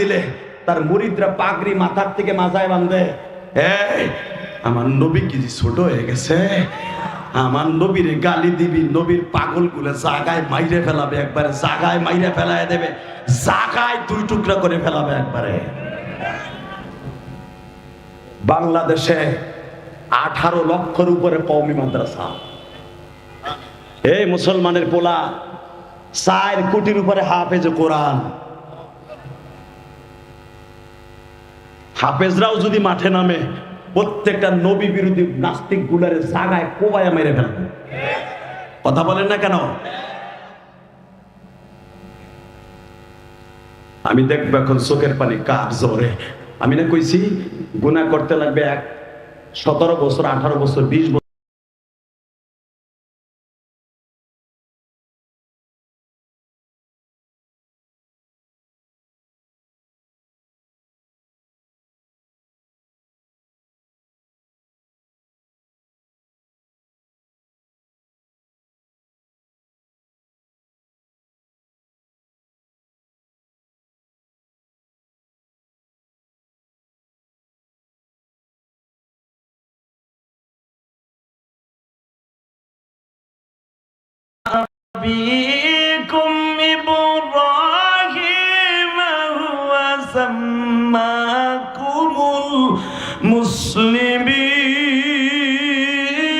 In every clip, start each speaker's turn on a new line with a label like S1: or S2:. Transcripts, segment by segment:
S1: দিলে তার মুরিদরা পাগড়ি মাথার থেকে মাথায় বাঁধে। আমার নবী কি ছোট হয়ে গেছে? আমার নবীর গালি দিবি, নবীর পাগলগুলো জাগায় মাইরে ফেলাবে একবারে, জাগায় মাইরে ফেলায় দেবে, জাগায় দুই টুকরা করে ফেলাবে একবারে। বাংলাদেশে আঠারো লক্ষর উপরে কওমি মাদ্রাসা। এই মুসলমানের পোলা, চার কোটির উপরে হাফেজ কোরআন। হাফেজরাও যদি মাঠে নামে, প্রত্যেকটা নবী বিরোধী নাস্তিক গুলারে জাগায় কোবায় মেরে ফেলবে। কথা বলেন না কেন? আমি দেখব এখন চোখের পানি কার জোরে। আমি না কইছি গুণা করতে লাগবে এক, সতেরো বছর, আঠারো বছর, বিশ বছর।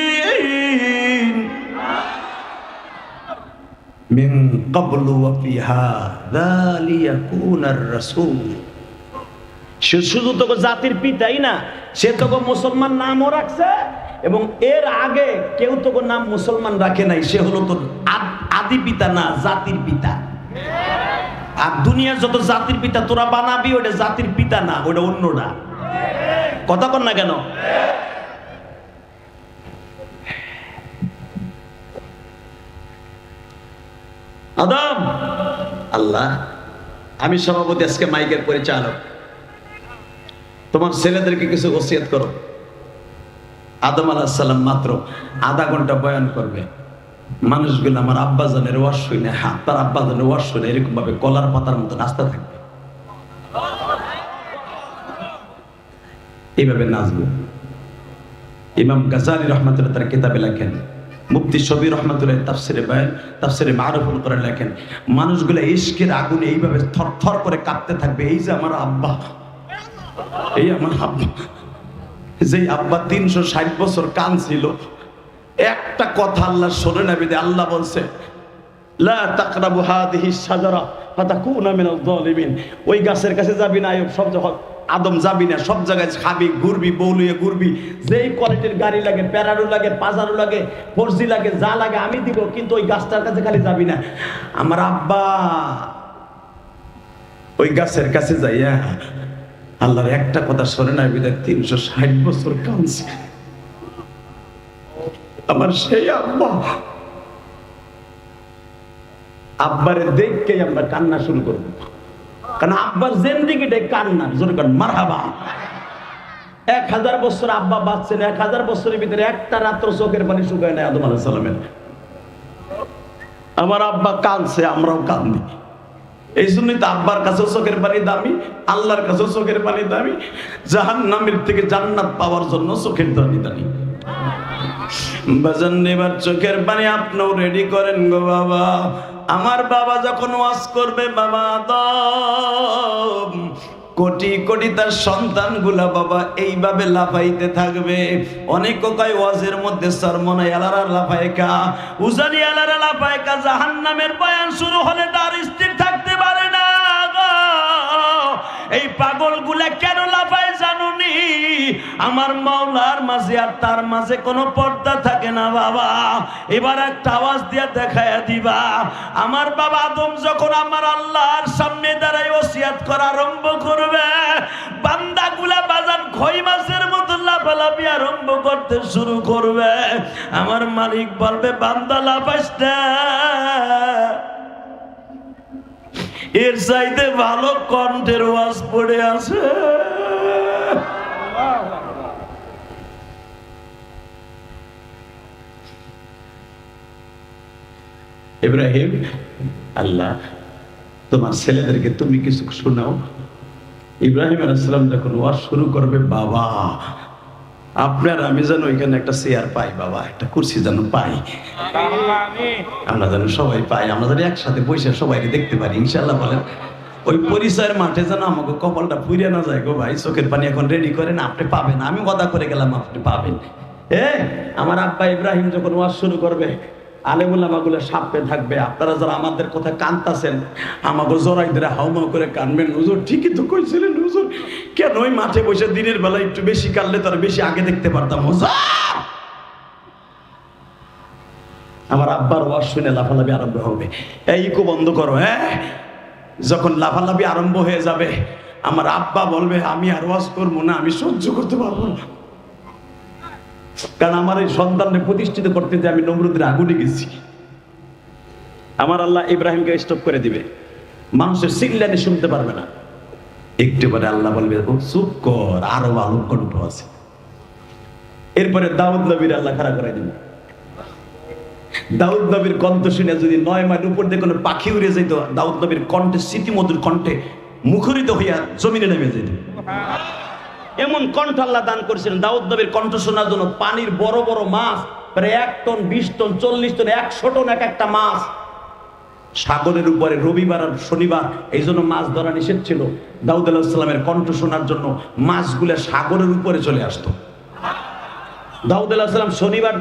S2: المسلمين
S1: من قبل وفي هذا ليكون الرسول সে শুধু তোকে জাতির পিতাই না সে তোকে মুসলমান নামও রাখছে এবং এর আগে কেউ তোকে নাম মুসলমান রাখে নাই সে হলো তোর আদ- আদি পিতা না জাতির পিতা আর দুনিয়ার যত জাতির পিতা তোরা বানাবি ওটা জাতির পিতা না ওটা অন্যটা কথা কর না কেন? আদম, আল্লাহ, আমি সভাপতি, আজকে মাইকের পরিচালক। তোমার ছেলেদেরকে কিছু ওসিয়ত করো। আদম আলাহিসাল্লাম মাত্র আধা ঘণ্টা বয়ান করবে। মানুষগুলো আমার আব্বাজানের ওয়াশ শুনে হ্যাঁ তার আব্বাজানের ওয়াশ শুনে এরকম ভাবে কলার পাতার মতো নাস্তা থাকবে। এইভাবে নাচবো ইমাম গাজালি রহমতুল্লাহ তার কিতাবে লেখেন, মুফতি শবি রহমতুল্লাহ তাফসিরে বয়ান, তাফসিরে মারুফুল করে লেখেন, মানুষগুলো ইশকের আগুনে এইভাবে থরথর করে কাঁপতে থাকবে, এই যে আমার আব্বা, এই আমার আব্বা, যেই আব্বা তিনশো ষাট বছর কান ছিল একটা কথা আল্লাহ শোনে না বিদে, আল্লাহ বলছে ওই গাছের কাছে যাবি না সব যখন আদম যাবি না সব জায়গায় খাবি, ঘুরবি, বউলিয়ে ঘুরবি। যেই কোয়ালিটির গাড়ি লাগে প্যারাডো লাগে পাজারো লাগে ফোরজি লাগে, যা লাগে আমি দিব, কিন্তু ওই গাছটার কাছে খালি যাবি না। আমার আব্বা, ওই গাছের কাছে যাইয়া আল্লাহর একটা কথা শোনে না বিদায় তিনশো ষাট বছর কাঁদছে। আমার সেই আব্বা। আব্বারে দেখকেই আমরা কান্না শুরু করব। কারণ আব্বার জেন্দিগিটাই কান্না জোর মারহাবা। এক হাজার বছর আব্বা বাঁচছেন, এক হাজার বছরের ভিতরে একটা রাত্র চোখের পানি শুকায় নাই আদম আলাহ আমার আব্বা কাঁদছে, আমরাও কান্দি। এই জন্যই তো আব্বার কাছেও চোখের পানি দামি, আল্লাহর কাছেও চোখের পানি দামি। জাহান নামের থেকে জান্নাত পাওয়ার জন্য চোখের পানি দামি। বাজান এবার চোখের পানি আপনিও রেডি করেন গো বাবা আমার বাবা যখন ওয়াজ করবে, বাবা আদম, কোটি কোটি তার সন্তানগুলা বাবা এইভাবে লাফাইতে থাকবে অনেক কয় ওয়াজের মধ্যে সরমনাই আলারা লাফায়কা, উজানি আলারা লাফায়কা, জাহান্নামের বয়ান শুরু হলে তার স্থির থাকতে পারে। এই পাগলগুলা কেন লাফায় জানুনি? আমার মাওলার মাঝে আর তার মাঝে কোনো পর্দা থাকে না, বাবা। এবার একটা আওয়াজ দিয়ে দেখায়া দিবা। আমার বাবা আদম যখন আমার আল্লাহর সামনে দাঁড়াই ওসিয়াত করা আরম্ভ করবে, বান্দাগুলা বাজান খই মাছের মতো লাফালাফি আরম্ভ করতে শুরু করবে। আমার মালিক বলবে, বান্দা লাফাইস এর চাইতে ভালো কণ্ঠের ওয়াজ পড়ে আছে। ইব্রাহিম, আল্লাহ, তোমার ছেলেদেরকে তুমি কিছু শোনাও। ইব্রাহিম আলাইসালাম যখন ওয়াজ শুরু করবে, বাবা আপনার আমি যেন ওইখানে একটা চেয়ার পাই, বাবা, একটা কুর্সি যেন পাই। আমরা যেন সবাই পাই, আমরা যেন একসাথে বসে সবাইকে দেখতে পারি ইনশাল্লাহ বলেন। ওই পরিচয়ের মাঠে যেন আমাকে কপালটা ফুরিয়ে না যায় গো ভাই, চোখের পানি এখন রেডি করেন, আপনি পাবেন। আমি কথা করে গেলাম, আপনি পাবেন। এ, আমার আব্বা ইব্রাহিম যখন ওয়াজ শুরু করবে আলেমুল্লামাগুলো সাপে থাকবে। আপনারা যারা আমাদের কথা কানতাছেন আমাকে জোরাই ধরে হাউমাউ করে কানবেন। হুজুর, ঠিকই তো কইছিলেন হুজুর। কেন ওই মাঠে বসে দিনের বেলা একটু বেশি কানলে তার বেশি আগে দেখতে পারতাম। হুজুর! আমার আব্বার ওয়াজ শুনে লাফালাফি আরম্ভ হবে। এই ইকো বন্ধ করো হ্যাঁ? যখন লাফালাফি আরম্ভ হয়ে যাবে, আমার আব্বা বলবে, আমি আর ওয়াজ করব না, আমি সহ্য করতে পারব না। কারণ আমার এই সন্তানকে প্রতিষ্ঠিত করতে যে আমি নমরুদের আগুনে গেছি। আমার আল্লাহ ইব্রাহিমকে স্টপ করে দিবে। মানুষের সিল্লানি শুনতে পারবে না। একটু পরে আল্লাহ বলবে, ও, চুপ কর, আরও আলো কণ্ঠ আছে। এরপরে দাউদ নবীর আল্লাহ খাড়া করে দিবে। দাউদ নবীর কণ্ঠ শুনে যদি নয় মাইল উপর দিয়ে কোনো পাখি উড়ে যেত, দাউদ নবীর কণ্ঠে, স্মৃতিমধুর কণ্ঠে মুখরিত হইয়া জমিনে নেমে যেত। এমন কণ্ঠ আল্লাহ দান করেছিলেন, দাউদ নবীর কণ্ঠ শোনার জন্য পানির বড় বড় মাছ, প্রায় এক টন, বিশ টন, চল্লিশ টন, একশো টন এক একটা মাছ। সাগরের উপরে রবিবার আর শনিবার, এই জন্য মাছ ধরা নিষেধ ছিল। দাউদ আলাহিসাল্লামের কণ্ঠ শোনার জন্য মাছগুলো সাগরের উপরে চলে আসতো। দাউদ আলাহিসাল্লাম শনিবার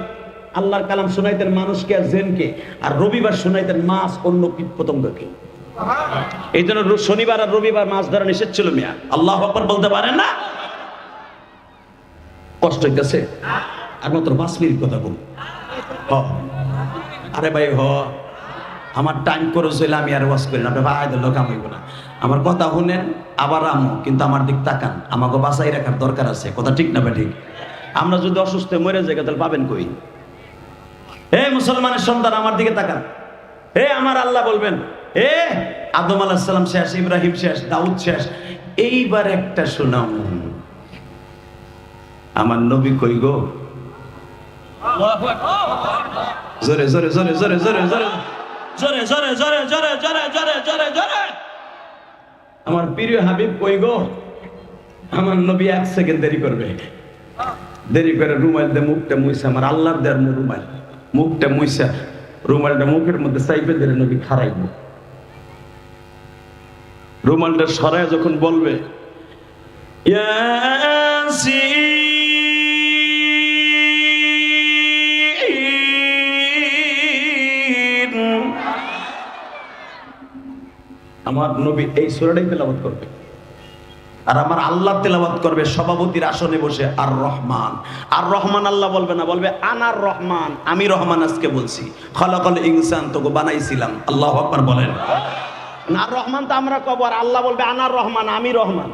S1: আল্লাহর কালাম শোনাইতেন মানুষকে আর জেনকে, আর রবিবার শোনাইতেন মাছ অন্য কীট পতঙ্গকে। এই জন্য শনিবার আর রবিবার মাছ ধরা নিষেধ ছিল মিয়া। আল্লাহ আকবর বলতে পারেন না? কষ্ট হইতেছে। আর মাত্র পাঁচ মিনিট কথা বল আরে ভাই, হ। আমার টাইম করে চলে আমি আর ওয়াশ করি না। ভাই লোক হইব না। আমার কথা শুনেন, আবার আমো, কিন্তু আমার দিক তাকান। আমাকে বাঁচাই রাখার দরকার আছে। কথা ঠিক না ঠিক? আমরা যদি অসুস্থ মরে যাই, তাহলে পাবেন কই? হে মুসলমানের সন্তান, আমার দিকে তাকান। হে আমার আল্লাহ বলবেন, এ আদম আলাহিসাল্লাম শেষ, ইব্রাহিম শেষ, দাউদ শেষ। এইবার একটা শোনাম আমার নবী কই গো জোরে জোরে জোরে জোরে জোরে জোরে জোরে জোরে জোরে জোরে জোরে জোরে জোরে জোরে আমার প্রিয় হাবিব কই গো আমার নবী এক সেকেন্ড দেরি করবে দেরি করে রুমাল দিয়ে মুখটা মুইছে আমার আল্লাহর দেয়ার রুমাল মুখটা মুইসা রুমালটা মুখের মধ্যে চাইপে দিলে নবী খারাইব রুমালটা সরায় যখন বলবে ইয়াসিন আমার নবী এই সুরাটাই তেলাওয়াত করবে। আর আমার আল্লাহ তেলাওয়াত করবে সভাপতির আসনে বসে আর রহমান। আর রহমান আল্লাহ বলবে না, বলবে আনার রহমান, আমি রহমান আজকে বলছি। খলাকল ইনসান, তোকে বানাইছিলাম। আল্লাহ আকবার বলেন। আর রহমান তো আমরা কব, আর আল্লাহ বলবে আনার রহমান, আমি রহমান।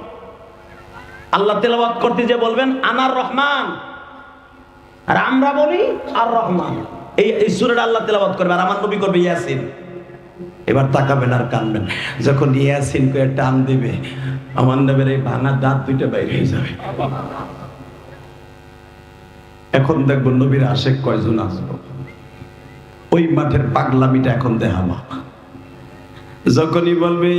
S1: আল্লাহ তেলাওয়াত করতে যে বলবেন আনার রহমান। আর আমরা বলি আর রহমান। এই সুরাটা আল্লাহ তেলাওয়াত করবে, আর আমার নবী করবে ইয়াসিন। এবার তাকাবেন আর কানবেন যখন ইয়াসিন করে টান দেবে, আমার নবের এই ভাঙা দাঁত দুইটা বাইরে হয়ে যাবে। এখন দেখব নবীর আশেক কয়জন আসব ওই মাঠের পাগলামিটা এখন দেখাবো। যখনই বলবে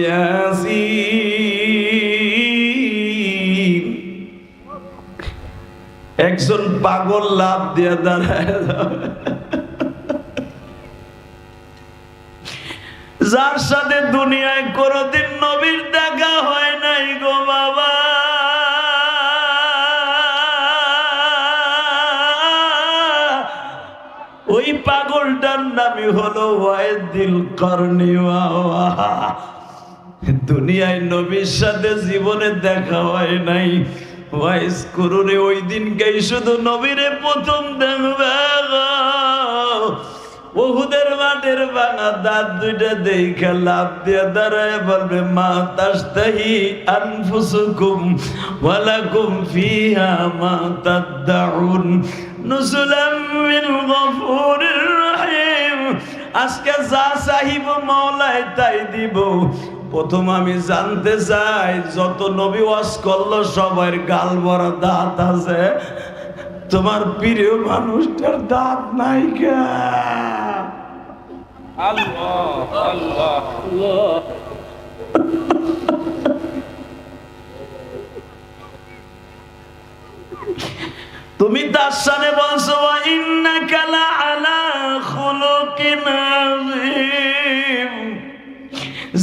S1: একজন পাগল লাভ দিয়ে দাঁড়ায় যার সাথে দুনিয়ায় কোনোদিন নবীর দেখা হয় নাই গো বাবা। ওই পাগলটার নামই হলো ওয়াইদিল করনি দুনিয়ায় নবীর সাথে জীবনে দেখা হয় নাই। ওয়াইস করুনে ওই দিনকেই শুধু নবীরে প্রথম দেখবে। বহুদের মাঠের বানা, দাঁত দুইটা দেখে লাভ দিয়ে দাঁড়ায় বলবে, মা, তাস্তাহি আনফুসুকুম ওয়ালাকুম ফিহা মা তাদদাউন নুসুলাম মিন গফুরির রহিম। আজকে যা চাহিব মাওলায় তাই দিব। প্রথম আমি জানতে চাই, যত নবী ওয়াজ করল, সবার গাল ভরা দাঁত আছে। তোমার প্রিয় মানুষটার দাঁত নাই তুমি তার সামনে বলছো
S2: আলা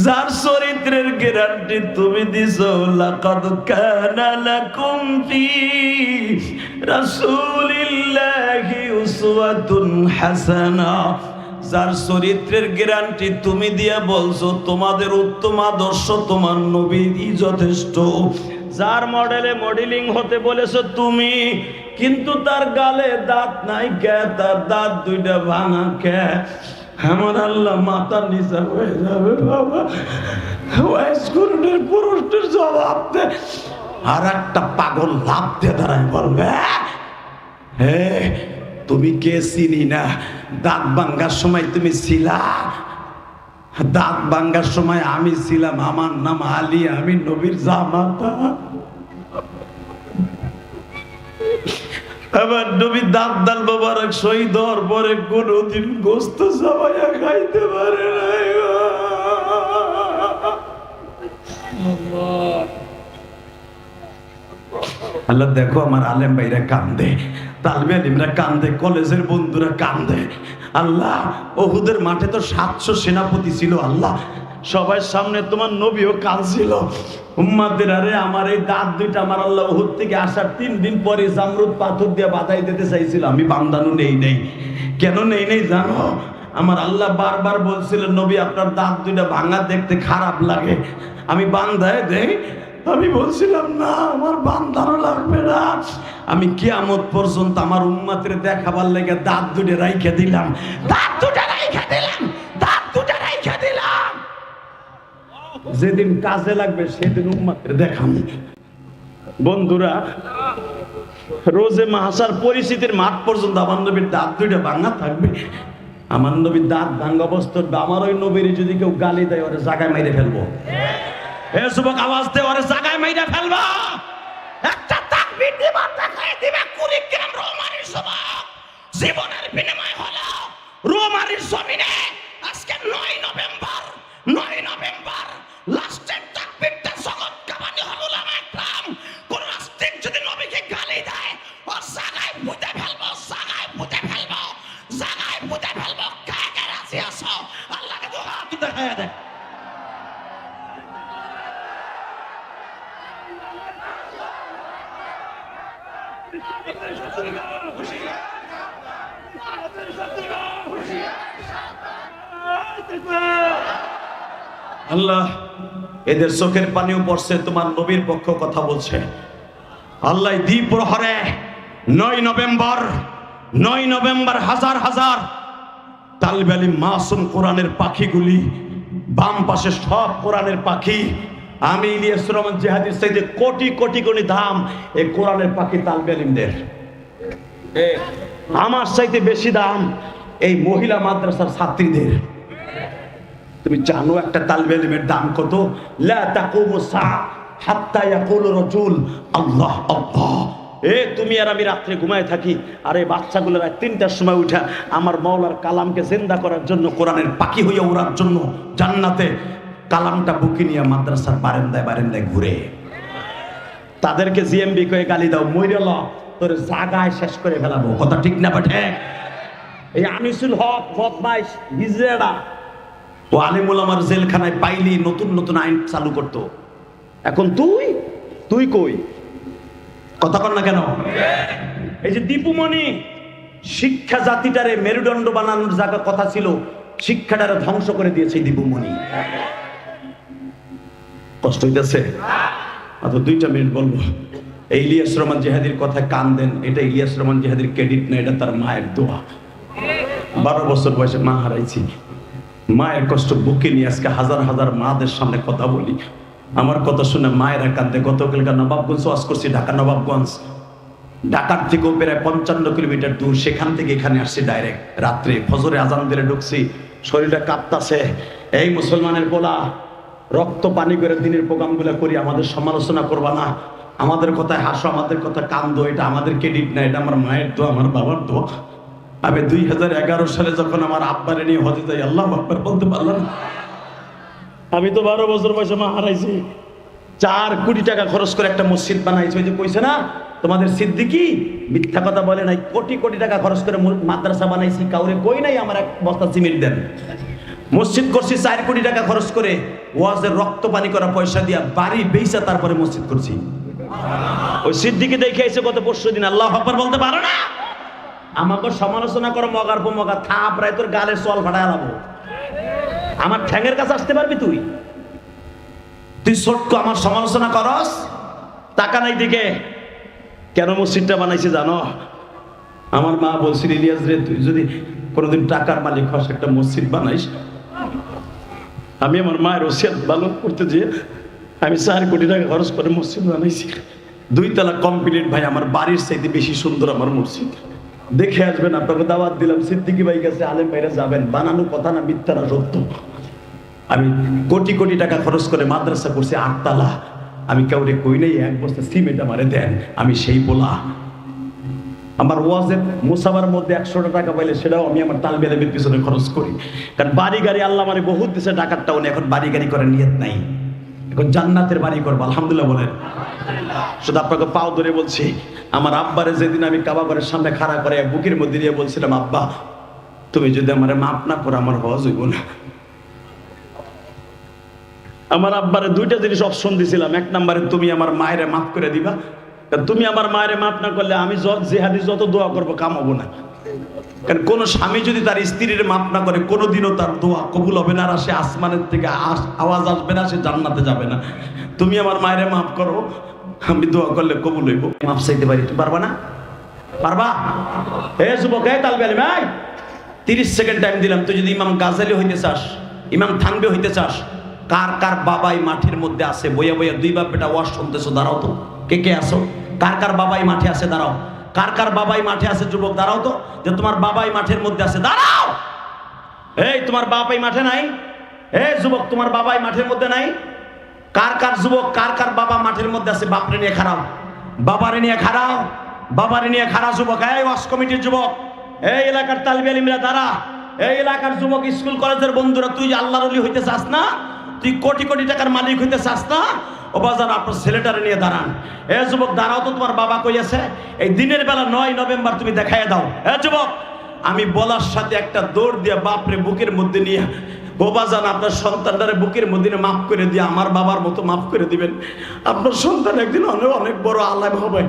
S1: যার চরিত্রের গ্যারান্টি তুমি দিছো, লাকাদ কানা লাকুম রাসূলিল্লাহি উসওয়াতুন হাসানা। যার চরিত্রের গ্যারান্টি তুমি দিয়া বলছো, তোমাদের উত্তম আদর্শ তোমার নবীরই যথেষ্ট। যার মডেলে মডেলিং হতে বলেছ তুমি, কিন্তু তার গালে দাঁত নাই কে, তার দাঁত দুইটা ভাঙা কে? আমার আল্লাহ মাথার নিচে হয়ে যাবে বাবা। ওয়াইস করুনের পুরুষদের জবাব দে। আর একটা পাগল লাভ দিয়ে দাঁড়ায় বলবে, হে, তুমি কে চিনি না? দাঁত ভাঙ্গার সময় তুমি ছিলা? দাঁত ভাঙ্গার সময় আমি ছিলাম, আমার নাম আলী, আমি নবীর জামাতা। আমার নবী দাঁত দাল বাবার শহীদ হওয়ার পরে কোনোদিন গোস্ত সবাইয়া খাইতে পারে গো। আল্লাহ, দেখো আমার আলেম ভাইরা কান্দে তালবে আলিমরা কান্দে, কলেজের বন্ধুরা কান্দে। আল্লাহ, ওহুদের মাঠে তো সাতশো সেনাপতি ছিল, আল্লাহ। সবার সামনে তোমার নবীও কাঁদছিল। উম্মাদের, আরে আমার এই দাঁত দুইটা আমার আল্লাহ ওহুদ থেকে আসার তিন দিন পরে জামরুদ পাথর দিয়ে বাধাই দিতে চাইছিল। আমি বান্দানু নেই নেই। কেন নেই নেই জানো? আমার আল্লাহ বারবার বলছিলেন, নবী, আপনার দাঁত দুইটা ভাঙা দেখতে খারাপ লাগে। আমি বান্ধায় দেই আমি বলছিলাম, না, আমার বান্দারও লাগবে না আমি কিয়ামত পর্যন্ত আমার উম্মাতের দেখাবার লেগে দাঁত দুটে রাইখে দিলাম। দাঁত দুটা রাইখে দিলাম, দাঁত দুটা রাইখে দিলাম। যেদিন কাজে লাগবে, সেদিন উম্মাতের দেখাম। বন্ধুরা, রোজে মাহাসার পরিস্থিতির মাঠ পর্যন্ত আমার নবীর দাঁত দুইটা ভাঙা থাকবে। আমার নবীর দাঁত ভাঙ্গা অবস্থা আমার ওই নবীর যদি কেউ গালি দেয়, ওরা জায়গায় মেরে ফেলব। হে যুবক আওয়াজ দে জায়গায় মাইরা ফেলবা। একটা তাকবীর দিবার দেখায় দিবে, কুড়িগ্রাম রোমারির যুবক জীবনের বিনিময় হলো রোমারির জমিনে। আজকে নয় নভেম্বর। আল্লাহ এদের চোখের পানিও পড়ছে তোমার নবীর পক্ষ কথা বলছে। আল্লাহ দ্বীপ প্রহরে নয় নভেম্বর নয় নভেম্বর হাজার হাজার তালবেলি মাসুম কোরআনের পাখিগুলি বাম পাশে সব কোরআনের পাখি আমি ইলিয়াস রহমান জেহাদির চাইতে কোটি কোটি কোটি দাম এই কোরআনের পাখি তালবেলিমদের। আমার চাইতে বেশি দাম এই মহিলা মাদ্রাসার ছাত্রীদের। তুমি জানো একটা তালবে ইলমের দাম কত? রাজুল। আল্লাহ আল্লাহ। এ, তুমি আর আমি রাত্রে ঘুমায় থাকি, আর এই বাচ্চাগুলো রাত তিনটার সময় উঠা আমার মৌলার কালামকে জিন্দা করার জন্য কোরআনের পাখি হইয়া ওড়ার জন্য জান্নাতে কালামটা বুকি নিয়ে মাদ্রাসার বারেন্দায় বারেন্দায় ঘুরে। তাদেরকে জিএমবি কয়ে গালি দাও মইরেল তোর জাগায় শেষ করে ফেলাবো। কথা ঠিক না বাটে এই আনিসুল হক বদমাইশ হিজড়া ও আলিমুল আমার জেলখানায় পাইলি নতুন নতুন আইন চালু করত। এখন তুই? তুই কই? কথা কর না কেন? এই যে দীপুমণি, শিক্ষা জাতিটারে মেরুদণ্ড বানানোর জায়গা কথা ছিল, শিক্ষাটারে ধ্বংস করে দিয়েছে দীপুমণি। কষ্ট হইতেছে? দুইটা মিনিট বলব। এই ইলিয়াস রহমান জেহাদির কথা কান দেন, এটা ইলিয়াস রহমান জেহাদির ক্রেডিট না, এটা তার মায়ের দোয়া। বারো বছর বয়সে মা হারাইছি। মায়ের কষ্ট বুকে নিয়ে আজকে হাজার হাজার মাদের সামনে কথা বলি। আমার কথা শুনে মায়েরা কান্দে গতকালকার নবাবগঞ্জ ওয়াজ করছি, ঢাকা নবাবগঞ্জ। ঢাকার থেকেও প্রায় পঞ্চান্ন কিলোমিটার দূর, সেখান থেকে এখানে আসছি ডাইরেক্ট রাত্রে ফজরে আজান দিলে ঢুকছি, শরীরটা কাঁপতাছে। এই মুসলমানের গোলা রক্ত পানি করে দিনের প্রোগ্রামগুলো করি, আমাদের সমালোচনা করবা না। আমাদের কথায় হাসো, আমাদের কথা কান্দো এটা আমাদের ক্রেডিট না, এটা আমার মায়ের দোয়া, আমার বাবার দোয়া। আমি দুই হাজার এগারো সালে যখন আমার আব্বারে নিয়ে হজে যাই, আল্লাহ আকবার বলতে পারলাম। আমি তো বারো বছর বয়সে মা হারাইছি। চার কোটি টাকা খরচ করে একটা মসজিদ বানাইছে। ওই যে কইছে না, তোমাদের সিদ্দিকি মিথ্যা কথা বলে নাই, কোটি কোটি টাকা খরচ করে মাদ্রাসা বানাইছি, কাউরে কই নাই আমার এক বস্তা সিমেন্ট দেন। মসজিদ করছি, চার কোটি টাকা খরচ করে ওয়াজের রক্ত পানি করা পয়সা দিয়া বাড়ি বেইসা তারপরে মসজিদ করছি। ওই সিদ্দিকি দেখে এসে গত পরশু দিন আল্লাহ বলতে পারো না? আমাকে সমালোচনা করো, মগার পর মগা থাপ রায় তোর গালের চল ফাটায় লাবো আমার ঠ্যাঙের কাছে আসতে পারবি তুই? তুই ছোট্ট আমার সমালোচনা করস টাকা নাই দিকে কেন মসজিদটা বানাইছে জানো? আমার মা বলছিল, ইলিয়াস রে, তুই যদি কোনোদিন টাকার মালিক হস, একটা মসজিদ বানাইস। আমি আমার মায়ের ওসিয়াত ভালো করতে যে আমি চার কোটি টাকা খরচ করে মসজিদ বানাইছি। দুই তলা কমপ্লিট ভাই, আমার বাড়ির চাইতে বেশি সুন্দর আমার মসজিদ। দেখে আসবেন, আপনাকে দাওয়াত দিলাম। সিদ্দিকি ভাই কাছে আলেম ভাইরা যাবেন। বানানো কথা না, মিথ্যা না, সত্য। আমি কোটি কোটি টাকা খরচ করে মাদ্রাসা করছি আটতলা। আমি কাউরে কই নাই, এক বস্তা সিমেন্ট আমারে দেন। আমি সেই বলা আমার ওয়াজের মুসাবার মধ্যে একশোটা টাকা পাইলে সেটাও আমি আমার তাল বেলেমের পিছনে খরচ করি। কারণ বাড়ি গাড়ি আল্লাহ মানে বহুত দেশে ডাকাত টাউনে এখন বাড়ি গাড়ি করার নিয়ত নাই। জান্নাতের বাড়ি করব, আলহামদুলিল্লাহ বলেন। শুধু আপনাকে পাও ধরে বলছি, আমার আব্বারে যেদিন আমি কাবাগরের সামনে খাড়া করে বুকের মধ্যে দিয়ে বলছিলাম, আব্বা, তুমি যদি আমার মাপ না করো, আমার হজ হইব না। আমার আব্বারে দুইটা জিনিস অপশন দিছিলাম। এক নম্বরে, তুমি আমার মায়েরে মাফ করে দিবা। তুমি আমার মায়ের মাফ না করলে আমি যত জেহাদি যত দোয়া করব কামাবো না। কারণ কোন স্বামী যদি তার স্ত্রীর মাফ না করে, কোনোদিনও তার দোয়া কবুল হবে না আর সে আসমানের থেকে আস- আওয়াজ আসবে না, সে জান্নাতে যাবে না। তুমি আমার মায়েরে মাফ করো, আমি দোয়া করলে কবুল হইব। মাফ চাইতে পারি তুমি পারবা না? পারবা? হে যুবক হে তালবে আলিম, এই! তিরিশ সেকেন্ড টাইম দিলাম, তুই যদি ইমাম গাজালি হইতে চাস, ইমাম থানবে হইতে চাস, কার কার বাবাই মাঠের মধ্যে আছে? বইয়া বইয়া দুই বাপ বেটা ওয়াশ শুনতেছো, দাঁড়াও তো। কে কে আসো কার কার বাবাই মাঠে আছে? দাঁড়াও। কার কার বাবাই মাঠে আছে, যুবক, দাঁড়াও তো। যে তোমার বাবাই মাঠের মধ্যে আছে, দাঁড়াও! এই, তোমার বাবাই মাঠে নাই? এই যুবক, তোমার বাবাই মাঠের মধ্যে নাই? কার কার যুবক, কার কার বাবা মাঠের মধ্যে আছে, বাপরে নিয়ে খারাপ বাবারে নিয়ে খারাপ বাবারে নিয়ে খারাপ যুবক। এই, ওয়াশ কমিটির যুবক, এই এলাকার তালবে আলিমরা, দাঁড়া। এই এলাকার যুবক, স্কুল, কলেজের বন্ধুরা, তুই আল্লাহর হইতে চাস না? তুই কোটি কোটি টাকার মালিক হইতে চাস না? ও বাজার আপনার ছেলেটারে নিয়ে দাঁড়ান। এ যুবক, দাঁড়াও তো, তোমার বাবা কই আছে এই দিনের বেলা নয় নভেম্বর তুমি দেখাইয়া দাও। এ যুবক, আমি বলার সাথে একটা দৌড় দিয়ে বাপরে বুকের মধ্যে নিয়ে বাবা যান আপনার সন্তানটারে বুকের মধ্যে মাফ করে দিয়ে, আমার বাবার মতো মাফ করে দিবেন। আপনার সন্তান একদিন অনেক অনেক বড় আল্লাহ হবে।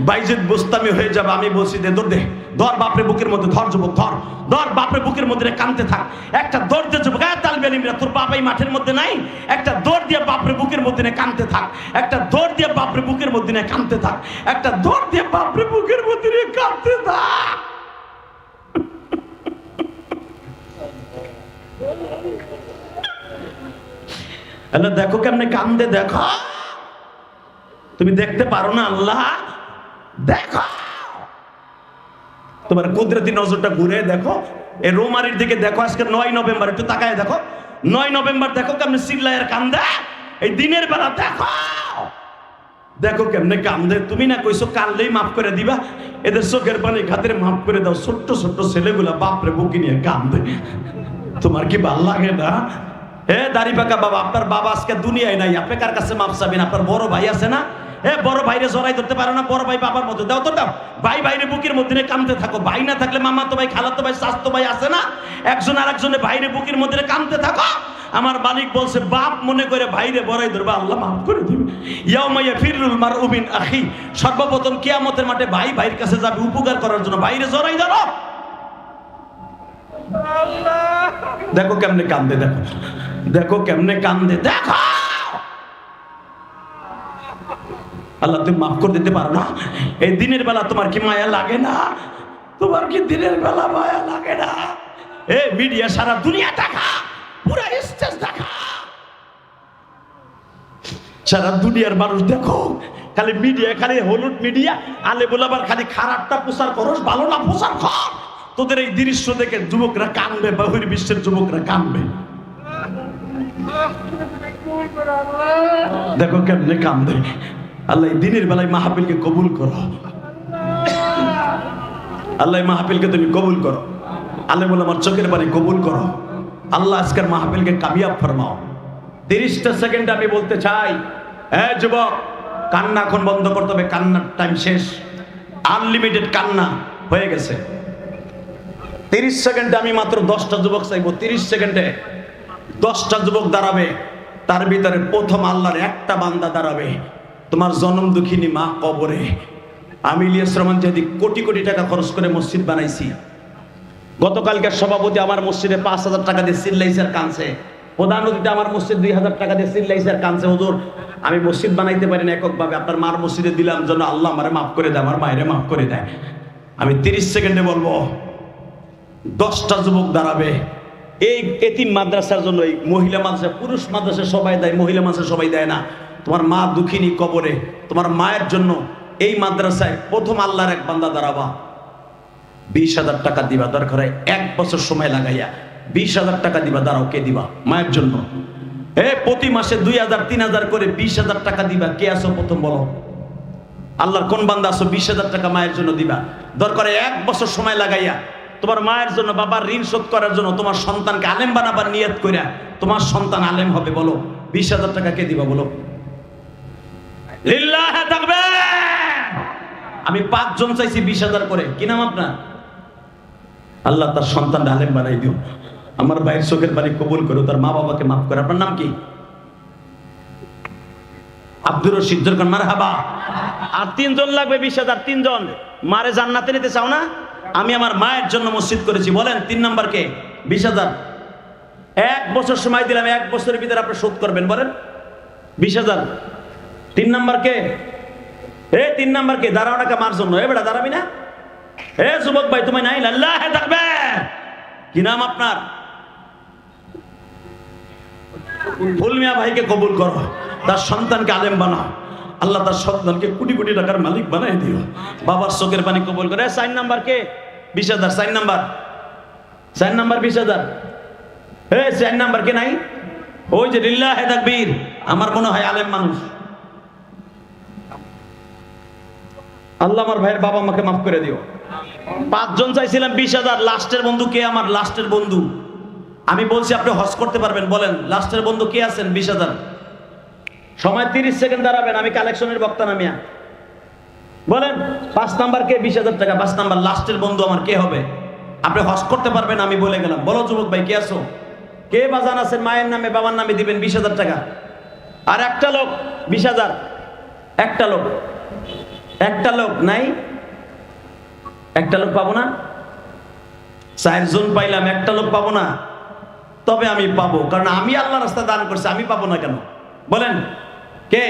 S1: বাইজেদ বুস্তামি হয়ে যাবে, আমি বলছি দে, দৌড় দে। ধর বাপরে বুকের মধ্যে, ধর যুবক, ধর। ধর বাপরে বুকের মধ্যে কানতে থাক। একটা দৌড় দিয়ে যুবক হ্যাঁ তালবে তোর বাবাই মাঠের মধ্যে নাই? একটা দৌড় দিয়ে বাপরে বুকের মধ্যে কানতে থাক। একটা দৌড় দিয়ে বাপরে বুকের মধ্যে কানতে থাক। একটা দৌড় দিয়ে বাপরে বুকের মধ্যে কানতে থাক। আল্লাহ, দেখো কেমনে কান্দে, দেখো। তুমি দেখতে পারো না আল্লাহ। দেখো। তোমার কুদরতি নজরটা ঘুরে দেখো। এই রোমারির দিকে দেখো, আজকে নয় নভেম্বর, একটু তাকায় দেখো। নয় নভেম্বর দেখো কেমনে চিল্লায়ের কান্দে। এই দিনের বেলা দেখো। দেখো কেমনে কান্দে। তুমি না কইছো কানলেই মাফ করে দিবা। এদের চোখের পানি খাতের মাফ করে দাও। ছোট্ট ছোট্ট ছেলেগুলা বাপরে বুকি নিয়ে কান্দে। তোমার কি ভালো লাগে না? হে দাড়ি পাকা বাবা, আপনার বাবা আজকে দুনিয়ায় নাই। আপনি কার কাছে মাপ চাবেন? আপনার বড় ভাই আছে না? এ বড় ভাইরে জড়াই ধরতে পারো না, বড় ভাই বাবার মতো। দাও তো দাও। ভাই ভাইরে বুকের মধ্যে কামতে থাকো। ভাই না থাকলে মামা তো ভাই, খালাতো ভাই, স্বাস্থ্য ভাই আছে না? একজন আর একজনের ভাইরে বুকের মধ্যে কামতে থাকো। আমার মালিক বলছে, বাপ মনে করে ভাইরে বড়াই ধরবে, আল্লাহ মাফ করে দিবে। ইয়াউমাইয়া ফিরুল মার উবিন আখি। সর্বপ্রথম কিয়ামতের মাঠে ভাই ভাইয়ের কাছে যাবে উপকার করার জন্য। ভাইরে জড়াই ধরো। দেখো কেমনে কান্দে, দেখো। দেখো কেমনে কান্দে, দেখো। আল্লাহ, তুমি মাফ করে দিতে পারো না। এই দিনের বেলা তোমার কি মায়া লাগে না? তোমার কি দিনের বেলা মায়া লাগে না? এ মিডিয়া সারা দুনিয়া দেখা, পুরা স্টেজ দেখা। সারা দুনিয়ার মানুষ দেখো, খালি মিডিয়া, খালি হলুদ মিডিয়া আলে বলাবার খালি খারাপটা প্রচার করস ভালো না প্রচার কর। তোদের এই দৃশ্য দেখে যুবকরা কানবে বাহির বিশ্বের যুবকরা কানবে দেখো কেমনে কান্দে আল্লাহ দিনের বেলায় মাহফিলকে কবুল করো। আল্লাহ মাহফিলকে তুমি কবুল করো। আল্লাহ বলে, আমার চোখের বাড়ি কবুল করো। আল্লাহ আজকের মাহফিলকে কামিয়াব ফরমাও। তিরিশটা সেকেন্ড আমি বলতে চাই হ্যাঁ যুবক, কান্না এখন বন্ধ করতে হবে। কান্নার টাইম শেষ। আনলিমিটেড কান্না হয়ে গেছে। তিরিশ সেকেন্ডে আমি মাত্র দশটা যুবক চাইব, তিরিশ সেকেন্ডে দশটা যুবক দাঁড়াবে, তার ভিতরে প্রথম আল্লাহর একটা বান্দা দাঁড়াবে, তোমার জনম দুঃখিনী মা কবরে। আমি ইলিয়াস রহমান যদি কোটি কোটি টাকা খরচ করে মসজিদ বানাইছি গতকালকের সভাপতি আমার মসজিদে পাঁচ হাজার টাকা দিয়ে সিল্লাইসার কানছে প্রধান অতিথি আমার মসজিদ দুই হাজার টাকা দিয়ে সিল্লাইসার কানছে হুজুর, আমি মসজিদ বানাইতে পারি না এককভাবে, আপনার মার মসজিদে দিলাম জন্য আল্লাহ আমারে মাফ করে দেয়, আমার মায়েরে মাফ করে দেয়। আমি তিরিশ সেকেন্ডে বলব দশটা যুবক দাঁড়াবে। এই এতিম মাদ্রাসার জন্য এই মহিলা মাদ্রাসা, পুরুষ মাদ্রাসা সবাই দেয়, মহিলা মাদ্রাসা সবাই দেয় না। তোমার মা দুঃখিনী কবরে, তোমার মায়ের জন্য এই মাদ্রাসায় প্রথম আল্লাহর এক বান্দা দাঁড়াবা। বিশ হাজার টাকা দিবা, দরকার হয় এক বছর সময় লাগাইয়া বিশ হাজার টাকা দিবা, দাঁড়াও, কে দিবা? মায়ের জন্য। এ, প্রতি মাসে দুই হাজার, তিন হাজার করে বিশ হাজার টাকা দিবা। কে আসো প্রথম বলো? আল্লাহর কোন বান্দা আসো বিশ হাজার টাকা মায়ের জন্য দিবা। দরকার এক বছর সময় লাগাইয়া তোমার মায়ের জন্য, বাবার ঋণ শোধ করার জন্য তোমার সন্তানকে আলেম বানাবার নিয়ত করিয়া তোমার সন্তান আলেম হবে, বলো। বিশ হাজার টাকা কে দিবা, বলো! আমি পাঁচজন চাইছি বিশ হাজার করে। কি নাম আপনার? আল্লাহ তার সন্তান আলেম বানাই দিও। আমার ভাইয়ের চোখের বাড়ি কবুল করো, তার মা বাবাকে মাফ করে। আপনার নাম কি? আব্দুর রশিদ মার হাবা আর তিনজন লাগবে বিশ হাজার, তিনজন। মারে জান্নাতে নিতে চাও না? আমি আমার মায়ের জন্য মসজিদ করেছি। বলেন, তিন নাম্বার কে? বিশ হাজার। এক বছর সময় দিলাম, এক বছরের ভিতরে আপনি শোধ করবেন, বলেন। বিশ হাজার। তিন নাম্বার কে? এ, তিন নাম্বার কে? দাঁড়াও টাকা মার জন্য। এ বেটা, দাঁড়াবি না। হে যুবক ভাই, তুমি নাই। আল্লাহ থাকবে কি নাম আপনার? ফুলমিয়া ভাইকে কবুল করো। তার সন্তানকে আলেম বানাও। আল্লাহ তার সন্তানকে কোটি কোটি টাকার মালিক বানাই দিও। বাবার চোখের পানি কবল করে। সাইন নাম্বার কে? বিশ হাজার, সাইন নাম্বার। সাইন নাম্বার বিশ হাজার। হে সাইন নাম্বার কে নাই? ওই যে লিল্লাহ তাকবীর। আমার মনে হয় আলেম মানুষ। আল্লাহ আমার ভাইয়ের বাবা আমাকে মাফ করে দিও। পাঁচজন চাইছিলাম বিশ হাজার। লাস্টের বন্ধু কে? আমার লাস্টের বন্ধু। আমি বলছি, আপনি হজ করতে পারবেন। বলেন, লাস্টের বন্ধু কে আছেন? বিশ হাজার। সময় তিরিশ সেকেন্ড দাঁড়াবেন, আমি কালেকশনের বক্তা নামিয়া বলেন, পাঁচ নাম্বার কে? বিশ হাজার টাকা, পাঁচ নাম্বার, লাস্টের বন্ধু আমার কে হবে? আপনি হস করতে পারবেন, আমি বলে গেলাম। বলো যুবক ভাই, কে আছো? কে বাজান আছেন? মায়ের নামে, বাবার নামে দিবেন বিশ হাজার টাকা। আর একটা লোক, বিশ হাজার। একটা লোক। একটা লোক নাই। একটা লোক পাবো না? চারজন পাইলাম, একটা লোক পাবো না। তবে আমি পাবো, কারণ আমি আল্লাহ রাস্তা দান করছি, আমি পাবো না কেন? বলেন কে?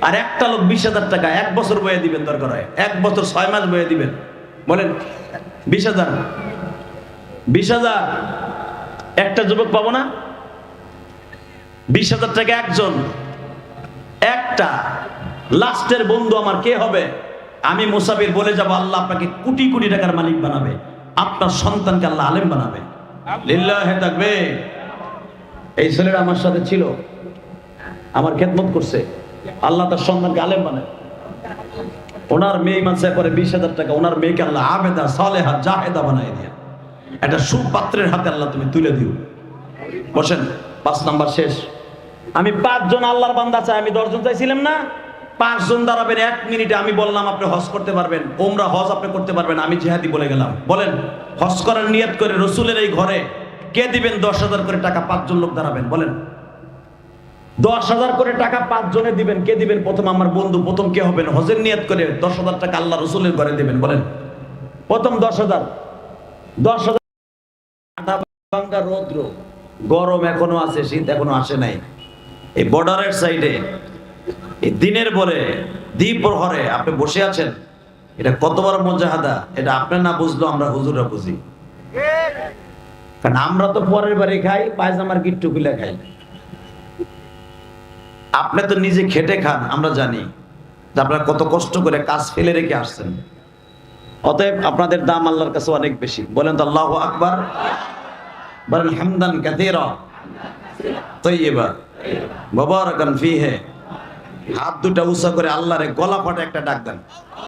S1: আর একটা লোক বিশ হাজার টাকা এক বছর বয়ে দিবেন দরকার হয়। এক বছর ছয় মাস বয়ে দিবেন। বলেন বিশ হাজার। বিশ হাজার একটা যুবক পাবো না? বিশ হাজার টাকা একজন। একটা। লাস্টের বন্ধু আমার কে হবে? আমি মুসাফির বলে যাব আল্লাহ আপনাকে কোটি কোটি টাকার মালিক বানাবে। আপনার সন্তানকে আল্লাহ আলেম বানাবে। লিল্লাহে থাকবে এই ছেলেটা আমার সাথে ছিল। আমার খেদমত করছে। আল্লাহ তার সন্তানকে আলেম বানায়। ওনার মেয়ে মানসে করে বিশ হাজার টাকা, ওনার মেয়েকে আল্লাহ আবেদা, সালেহা, জাহেদা বানাই দিয়ে। একটা সুপাত্রের হাতে আল্লাহ তুমি তুলে দিও। বসেন, পাঁচ নাম্বার শেষ। আমি পাঁচজন আল্লাহর বান্দা চাই, আমি দশজন চাইছিলাম না। পাঁচজন দাঁড়াবেন, এক মিনিটে আমি বললাম, আপনি হজ করতে পারবেন। ওমরা হজ আপনি করতে পারবেন, আমি জেহাদি বলে গেলাম। বলেন, হজ করার নিয়ত করে রসুলের এই ঘরে কে দিবেন দশ হাজার করে টাকা? পাঁচজন লোক দাঁড়াবেন, বলেন। দশ হাজার করে টাকা পাঁচজনে দিবেন। কে দিবেন? প্রথম আমার বন্ধু, প্রথম কে হবেন? হজের নিয়ত করে দশ হাজার টাকা আল্লাহ রসুলের ঘরে দিবেন, বলেন। প্রথম দশ হাজার। দশ হাজার রৌদ্র। গরম এখনও আছে, শীত এখনও আসে নাই। এই বর্ডারের সাইডে, এই দিনের পরে দ্বীপ প্রহরে আপনি বসে আছেন, এটা কত বড় মজাহাদা এটা আপনার না বুঝলো, আমরা হুজুরা বুঝি। কারণ আমরা তো পরের বাড়ি খাই, পায়জামার গিট্টু গুলা খাই। আপনি তো নিজে খেটে খান, আমরা জানি। যে আপনারা কত কষ্ট করে কাজ ফেলে রেখে আসছেন। অতএব আপনাদের দাম আল্লাহর কাছে অনেক বেশি। বলেন তো, আল্লাহ আকবর। বলেন, হামদান কাতেরা তৈবা মুবারাকান ফিহে। হাত দুটা উঁচা করে আল্লাহরে গলা ফাটে একটা ডাক দেন।